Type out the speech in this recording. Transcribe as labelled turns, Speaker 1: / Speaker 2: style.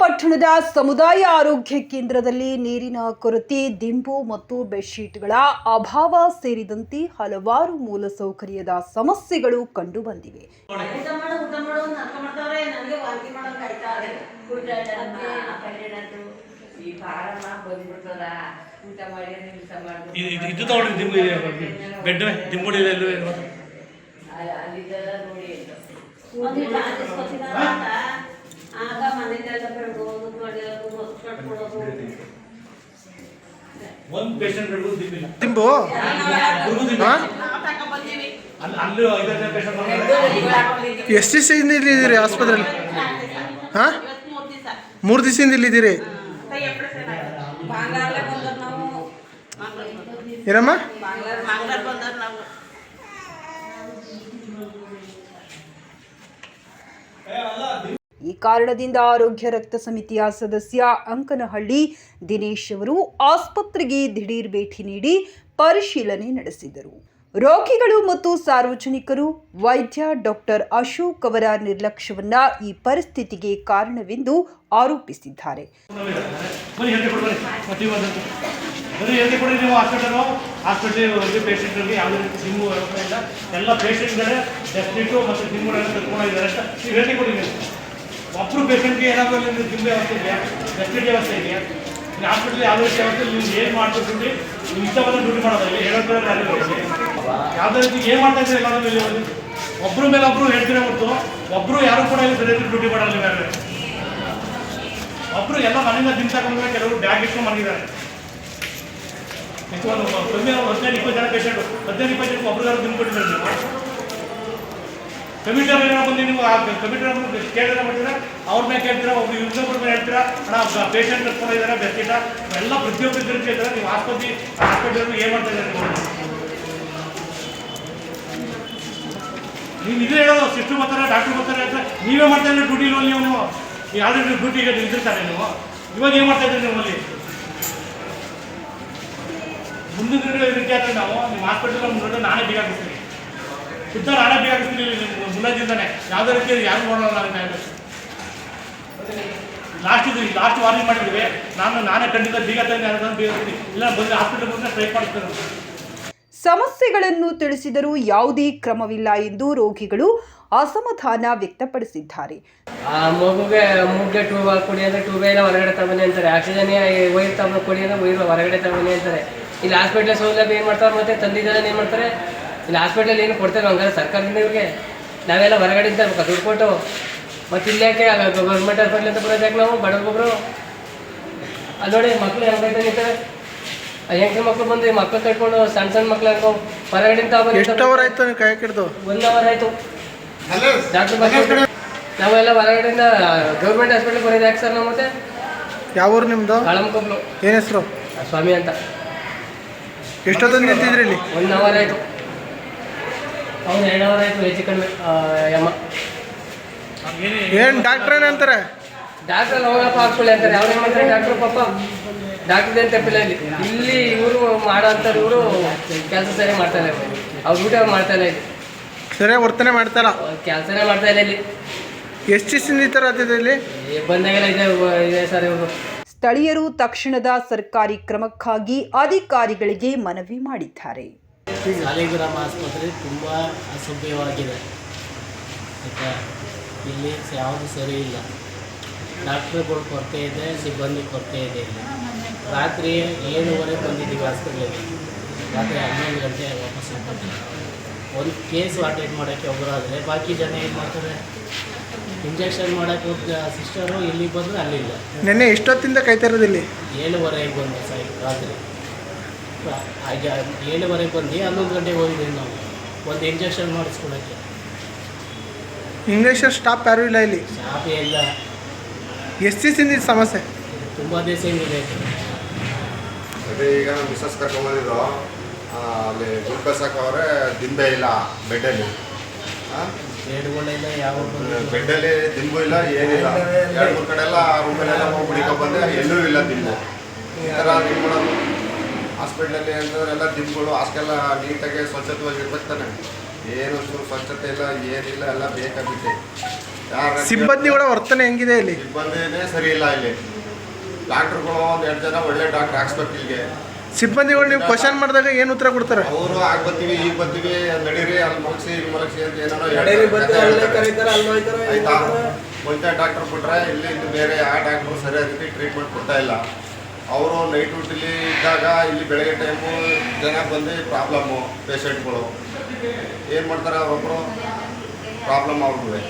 Speaker 1: ಪಟ್ಟಣದ ಸಮುದಾಯ ಆರೋಗ್ಯ ಕೇಂದ್ರದಲ್ಲಿ ನೀರಿನ ಕೊರತೆ ದಿಂಬು ಮತ್ತು ಬೆಡ್ಶೀಟ್ಗಳ ಅಭಾವ ಸೇರಿದಂತೆ ಹಲವಾರು ಮೂಲಸೌಕರ್ಯದ ಸಮಸ್ಯೆಗಳು ಕಂಡುಬಂದಿವೆ.
Speaker 2: ಊಟ ಆಗ ಊಟ ಒಂದು
Speaker 3: ಪೇಷಂಟ್ ಬೆಡ್ಗೂ ದಿಂಬಿಲ್ಲ
Speaker 4: ದಿಂಬು
Speaker 3: ಹುಡುಗ ದಿಂಬು
Speaker 4: ಹಾ?
Speaker 3: ಅಲ್ಲಿ ಅಲ್ಲೂ ಐದೈದು ಪೇಷಂಟ್
Speaker 4: ಎಷ್ಟು ದಿವಸದಿಂದ ಇಲ್ಲಿದ್ದೀರಿ ಆಸ್ಪತ್ರೆಯಲ್ಲಿ? ಹಾಂ
Speaker 2: ಮೂರು ದಿವಸ
Speaker 4: ಮೂರು ದಿವಸದಿಂದ ಇಲ್ಲಿದ್ದೀರಿ? ಏನಮ್ಮ?
Speaker 1: ಕಾರಣದಿಂದ ಆರೋಗ್ಯ ರಕ್ತ ಸಮಿತಿಯ ಸದಸ್ಯ ಅಂಕನಹಳ್ಳಿ ದಿನೇಶ್ ಅವರು ಆಸ್ಪತ್ರೆಗೆ ದಿಢೀರ್ ಭೇಟಿ ನೀಡಿ ಪರಿಶೀಲನೆ ನಡೆಸಿದರು. ರೋಗಿಗಳು ಮತ್ತು ಸಾರ್ವಜನಿಕರು, ವೈದ್ಯ ಡಾಕ್ಟರ್ ಅಶೋಕ್ ಅವರ ನಿರ್ಲಕ್ಷ್ಯವನ್ನ ಈ ಪರಿಸ್ಥಿತಿಗೆ ಕಾರಣವೆಂದು ಆರೋಪಿಸಿದ್ದಾರೆ.
Speaker 3: ಒಬ್ಬರು ಪೇಷಂಟ್ಗೆ ಏನಾದರೂ ಇಲ್ಲಿ ದಿಂಬು ವ್ಯವಸ್ಥೆ ಇದೆಯಾ ಡೆಸ್ಟಿಟ್ ವ್ಯವಸ್ಥೆ ಇದೆಯಾ ನೀವು ಹಾಸ್ಪಿಟಲ್ ಯಾವುದೇ ವ್ಯವಸ್ಥೆ ನೀವು ಏನು ಮಾಡ್ಬೇಕು ನೀವು ಇಷ್ಟವಾದ ಡ್ಯೂಟಿ ಮಾಡೋದಿಲ್ಲ ಹೇಳೋದ್ರ ಯಾವುದೇ ರೀತಿ ಏನು ಮಾಡ್ತಾ ಇದ್ದೀರಿ ಎಲ್ಲರೂ ಇಲ್ಲಿ ಒಬ್ಬರ ಮೇಲೆ ಒಬ್ಬರು ಹೇಳ್ತೀರಾ ಹೊರತು ಒಬ್ಬರು ಯಾರು ಕೂಡ ಇಲ್ಲಿ ಸರಿಯಾಗಿ ಡ್ಯೂಟಿ ಮಾಡಲ್ಲ ಬೇರೆ ಒಬ್ರು ಎಲ್ಲ ಮನೆಯಿಂದ ದಿನ ತಗೊಂಡ್ರೆ ಕೆಲವರು ಬ್ಯಾಗ್ ಇಟ್ಕೊಂಡು ಮಲಗಿದ್ದಾರೆ ಒಂದು ಕಮ್ಮಿ ಹದಿನೈದು ಇಪ್ಪತ್ತು ಜನ ಪೇಷಂಟು ಹದಿನೈದು ಇಪ್ಪತ್ತು ಜನಕ್ಕೆ ಒಬ್ರಿಗಾರು ದಿನ ಕೊಟ್ಟಿದ್ದಾರೆ ನೀವು ಕಮಿಟರ್ ಏನೋ ಬಂದು ನೀವು ಕಮಿಟರ್ ಕೇಳಿದ್ರೆ ಮಾಡ್ತೀರಾ ಅವ್ರ ಮೇಲೆ ಕೇಳ್ತೀರಾ ಒಬ್ಬರು ಇನ್ನೊಬ್ಬರ ಮೇಲೆ ಹೇಳ್ತೀರಾ, ಅಣ್ಣ ಪೇಷಂಟ್ ಕರ್ಕೊಂಡಿದ್ದಾರೆ ಬೆಸ್ಕಿಟ ಎಲ್ಲ ಪ್ರತಿಯೊಬ್ಬರು ಇದ್ರಿಗೆ ಕೇಳ್ತಾರೆ, ನೀವು ಆಸ್ಪತ್ರೆ ಹಾಸ್ಪಿಟಲ್ ಏನು ಮಾಡ್ತಾ ಇದ್ದಾರೆ ನೀವು ಇದೇ ಹೇಳೋದು, ಸಿಸ್ಟರ್ ಬರ್ತಾರೆ, ಡಾಕ್ಟರ್ ಬರ್ತಾರೆ ಅಂತ ನೀವೇ ಮಾಡ್ತಾ ಇದ್ರೆ ಡ್ಯೂಟಿ ಇಲ್ಲ ನೀವು ನೀವು? ಡ್ಯೂಟಿ ಈಗ ನಿಂತಿರ್ತಾರೆ ನೀವು. ಇವಾಗ ಏನು ಮಾಡ್ತಾ ಇದ್ದೀರಿ ನಿಮ್ಮಲ್ಲಿ? ಮುಂದಿನ ಇದಕ್ಕೆ ಆದರೆ ನಾವು, ನಿಮ್ಮ ಹಾಸ್ಪಿಟಲ್ ನೋಡಿದ್ರೆ ನಾನೇ ಬೇಕಾಗಿಸ್ತೀನಿ ಶುದ್ಧ ಹಣ ಬೇಕಾಗಿಸ್ತೀನಿ ನಿಮ್ಮ ಮುನ್ನದಿಂದಾನೆ ಯಾವುದೇ ರೀತಿ ಯಾರು ನೋಡೋಲ್ಲ ನಾನು ಲಾಸ್ಟ್ ಇದು ಲಾಸ್ಟ್ ವಾರ್ನಿಂಗ್ ಮಾಡಿದ್ವಿ ನಾನು ನಾನೇ ಖಂಡಿತ ಬೀಗ ತಂದು ಯಾರು ಬೀಗಿಸ್ತೀನಿ ಇಲ್ಲ ಬಂದು ಹಾಸ್ಪಿಟಲ್ ಬಂದ್ರೆ ಟ್ರೈ ಮಾಡ್ತೇನೆ.
Speaker 1: ಸಮಸ್ಯೆಗಳನ್ನು ತಿಳಿಸಿದರೂ ಯಾವುದೇ ಕ್ರಮವಿಲ್ಲ ಎಂದು ರೋಗಿಗಳು ಅಸಮಾಧಾನ ವ್ಯಕ್ತಪಡಿಸಿದ್ದಾರೆ.
Speaker 5: ಆ ಮಗುಗೆ ಮುಗ್ಗೆ ಟ್ಯೂಬ್ ಕೊಡಿ ಅಂದರೆ ಟ್ಯೂಬ್ ಎಲ್ಲ ಹೊರಗಡೆ ತಗೊಳ್ಳಿ ಅಂತಾರೆ. ಆಕ್ಸಿಜನ್ ವೈರ್ ತಗೊಂಡು ಕೊಡಿ ಅಂದರೆ ವೈರ್ ಹೊರಗಡೆ ತಗೊಳ್ಳಿ ಅಂತಾರೆ. ಇಲ್ಲಿ ಹಾಸ್ಪಿಟ್ಲ್ ಸೌಲಭ್ಯ ಏನು ಮಾಡ್ತಾರೆ ಮತ್ತೆ ತಂದಿದ್ದಾರೆ ಏನು ಮಾಡ್ತಾರೆ? ಇಲ್ಲಿ ಹಾಸ್ಪಿಟಲ್ ಏನು ಕೊಡ್ತಾರೆ ಹಂಗಾರೆ ಸರ್ಕಾರದಿಂದ ಇವ್ರಿಗೆ? ನಾವೆಲ್ಲ ಹೊರಗಡೆ ತರ್ಬೇಕು ದುಡ್ಡು ಕೊಟ್ಟು ಮತ್ತೆ ಇಲ್ಲಿ ಯಾಕೆ ಗೌರ್ಮೆಂಟ್ ಹಾಸ್ಪಿಟ್ಲ್ ಅಂತ ಬರೋದು ಯಾಕೆ ನಾವು? ಬಡವೊಬ್ಬರು ಅಲ್ಲಿ ನೋಡಿ ಮಕ್ಕಳು ಹೆಂಗೈತೆ ನಿಂತಾರೆ ಹೆಂಗ್ರ ಮಕ್ಕಳು ಬಂದು ಈ ಮಕ್ಕಳು ಕಟ್ಕೊಂಡು ಸಣ್ಣ ಸಣ್ಣ ಮಕ್ಳು ಹಾಕೋ ಹೊರಗಡೆ
Speaker 4: ಎಷ್ಟು ಅವರ್ ಆಯ್ತು ನೀವು ಕೈ
Speaker 5: ಒಂದು ಅವರ್ ಆಯಿತು. ಡಾಕ್ಟರ್ ಬಂದು ನಾವೆಲ್ಲ ಹೊರಗಡೆಯಿಂದ ಗೌರ್ಮೆಂಟ್ ಹಾಸ್ಪಿಟಲ್ ಬರೋದು ಯಾಕೆ ಸರ್ ನಾವು ಮತ್ತೆ?
Speaker 4: ಯಾವ ಊರು ನಿಮ್ಮದು
Speaker 5: ಕಾಳಂಕೊಬ್ಲು
Speaker 4: ಏನು ಹೆಸರು?
Speaker 5: ಸ್ವಾಮಿ ಅಂತ.
Speaker 4: ಎಷ್ಟೊತ್ತಂದು ನಿಂತಿದ್ರಿ ಇಲ್ಲಿ?
Speaker 5: ಒನ್ ಅವರ್ ಆಯಿತು. ಅವ್ನು ಎರಡು ಅವರ್ ಆಯಿತು ಹೆಚ್ಚು ಕಡಿಮೆ ಯಮ್ಮ
Speaker 4: ಏನು ಡಾಕ್ಟ್ರ್ ಏನಂತಾರೆ
Speaker 5: ಡಾಕ್ಟ್ರ್ ಹೋಗಪ್ಪ ಹಾಕ್ಕೊಳ್ಳಿ ಅಂತಾರೆ. ಅವ್ರು ಏನು ಮಾಡ್ತಾರೆ ಡಾಕ್ಟ್ರು ಪಾಪ? ಡಾಕ್ಟ್ರದೇನು ತಪ್ಪಿಲ್ಲ ಇಲ್ಲಿ. ಇಲ್ಲಿ ಇವರು ಮಾಡೋ ಅಂತಾರೆ ಇವರು ಕೆಲಸ ಸರಿ ಮಾಡ್ತಾ ಇಲ್ಲ. ಅವ್ರು ಊಟ ಮಾಡ್ತಾ ಇಲ್ಲ ಇಲ್ಲಿ.
Speaker 4: ಸರಿಯಾಗಿ ವರ್ತನೆ ಮಾಡ್ತಾರ
Speaker 5: ಕೆಲಸನೇ ಮಾಡ್ತಾ ಇಲ್ಲ ಇಲ್ಲಿ.
Speaker 4: ಎಷ್ಟು ದಿವಸದಿಂದ ಆಗಿದೆ ಇಲ್ಲಿ
Speaker 5: ಈ ಬಂದಾಗೆಲ್ಲ ಇದೆ ಇದೆ ಸರ್ ಇವರು.
Speaker 1: ಸ್ಥಳೀಯರು ತಕ್ಷಣದ ಸರ್ಕಾರಿ ಕ್ರಮಕ್ಕಾಗಿ ಅಧಿಕಾರಿಗಳಿಗೆ ಮನವಿ ಮಾಡಿದ್ದಾರೆ.
Speaker 6: ಸಾಲಿಗ್ರಾಮ ಆಸ್ಪತ್ರೆ ತುಂಬ ಅಸಭ್ಯವಾಗಿದೆ. ಆಯಿತಾ ಇಲ್ಲಿ ಯಾವುದು ಸರಿ ಇಲ್ಲ. ಡಾಕ್ಟ್ರುಗಳು ಕೊರತೆ ಇದೆ ಸಿಬ್ಬಂದಿ ಕೊರತೆ ಇದೆ ಇಲ್ಲಿ. ರಾತ್ರಿ ಏಳುವರೆ ಬಂದಿದ್ದೀವಿ ಹಾಸ್ಪಿಟ್ಲಿಗೆ ರಾತ್ರಿ ಹನ್ನೊಂದು ಗಂಟೆ ವಾಪಸ್ ಹೋಗ್ತೀವಿ ಒಂದು ಕೇಸ್ ಅಟೆಂಡ್ ಮಾಡೋಕ್ಕೆ ಒಬ್ಬರಾದರೆ ಬಾಕಿ ಜನ ಏನು ಮಾಡ್ತಾರೆ? ಇಂಜೆಕ್ಷನ್ ಮಾಡೋಕ್ಕೆ ಹೋದ ಸಿಸ್ಟರು ಇಲ್ಲಿಗೆ ಬಂದರೆ ಅಲ್ಲಿಲ್ಲ.
Speaker 4: ನೆನ್ನೆ ಎಷ್ಟೊತ್ತಿಂದ ಕಾಯ್ತಾ ಇರೋದು ಇಲ್ಲಿ?
Speaker 6: ಏಳುವರೆಗೆ ಬಂದು ಸಾಯಿ ರಾತ್ರಿ. ಹಾಗೆ ಏಳುವರೆಗೆ ಬಂದು ಹನ್ನೊಂದು ಗಂಟೆಗೆ ಹೋಗಿದ್ದೀವಿ ನಾವು. ಒಂದು ಇಂಜೆಕ್ಷನ್ ಮಾಡಿಸ್ಕೊಳಕ್ಕೆ
Speaker 4: ಇಂಜೆಕ್ಷನ್ ಸ್ಟಾಪ್ ಯಾರೂ ಇಲ್ಲ ಇಲ್ಲಿ?
Speaker 6: ಸ್ಟಾಪ್ ಇಲ್ಲ.
Speaker 4: ಎಷ್ಟು ದಿವಸದಿಂದ ಇದು ಸಮಸ್ಯೆ.
Speaker 6: ತುಂಬ ದಿವಸ ಇದೆ
Speaker 7: ಅದೇ ಈಗ ನಮ್ಮ ಮಿಸ್ಸಸ್ ಕರ್ಕೊಂಡ್ಬಂದಿದ್ರು ಅಲ್ಲಿ ಗ್ಲೂಕೋಸ್ ಹಾಕವ್ರೆ ದಿಂಬೆ ಇಲ್ಲ ಬೆಡ್ಡಲ್ಲಿ.
Speaker 6: ಇಲ್ಲ ಯಾವ
Speaker 7: ಬೆಡ್ಡಲ್ಲಿ ದಿಂಬು ಇಲ್ಲ ಏನಿಲ್ಲ. ಎರಡು ಮೂರು ಕಡೆ ಎಲ್ಲ ರೂಮಲ್ಲೆಲ್ಲ ಹೋಗಿ ಬಂದೆ ಎಲ್ಲೂ ಇಲ್ಲ ದಿಂಬು. ಈ ಥರ ಮಾಡೋದು. ಹಾಸ್ಪಿಟ್ಲಲ್ಲಿ ಅಂತಂದ್ರೆ ಎಲ್ಲ ದಿಂಬುಗಳು ಹಾಸ್ಟೆಲ್ಲ ನೀಟಾಗಿ ಸ್ವಚ್ಛತವಾಗಿ ಇರ್ಬೇಕಾನೆ ಏನು ಸುರು ಸ್ವಚ್ಛತೆ ಇಲ್ಲ ಏನಿಲ್ಲ ಎಲ್ಲ ಬೇಕಾಗುತ್ತೆ
Speaker 4: ಸಿಬ್ಬಂದಿಗಳ ವರ್ತನೆ ಹೆಂಗಿದೆ ಇಲ್ಲಿ?
Speaker 7: ಸಿಬ್ಬಂದಿನೇ ಸರಿ ಇಲ್ಲ ಇಲ್ಲಿ. ಡಾಕ್ಟ್ರುಗಳು ಒಂದು ಎರಡು ಜನ ಒಳ್ಳೆ ಡಾಕ್ಟ್ರ್ ಹಾಕ್ಸ್ಬೇಕು ಇಲ್ಲಿಗೆ.
Speaker 4: ಸಿಬ್ಬಂದಿಗಳು ನೀವು ಕ್ವಶನ್ ಮಾಡಿದಾಗ ಏನು ಉತ್ತರ ಕೊಡ್ತಾರೆ?
Speaker 7: ಅವರು ಆಗ ಬರ್ತೀವಿ ಈಗ ಬರ್ತೀವಿ ನಡೀರಿ ಅಲ್ಲಿ ಮುಗಿಸಿ ಇಲ್ಲಿ ಮಲಗಿಸಿ ಅಂತ ಏನಾರು ಹೇಳ್ತಾರೆ. ಆಯ್ತಾ? ಮುಂಚೆ ಡಾಕ್ಟರ್ ಬಿಟ್ರೆ ಇಲ್ಲಿ ಇಲ್ಲಿ ಬೇರೆ ಆ ಡಾಕ್ಟ್ರು ಸರಿಯಾಗಿ ಟ್ರೀಟ್ಮೆಂಟ್ ಕೊಡ್ತಾ ಇಲ್ಲ. ಅವರು ನೈಟ್ ಡ್ಯೂಟಿಲಿ ಇದ್ದಾಗ ಇಲ್ಲಿ ಬೆಳಗ್ಗೆ ಟೈಮು ಜನ ಬಂದು ಪ್ರಾಬ್ಲಮ್ಮು ಪೇಷಂಟ್ಗಳು ಏನು ಮಾಡ್ತಾರೆ ಅವರೊಬ್ಬರು ಪ್ರಾಬ್ಲಮ್ ಅವ್ರಿಗೆ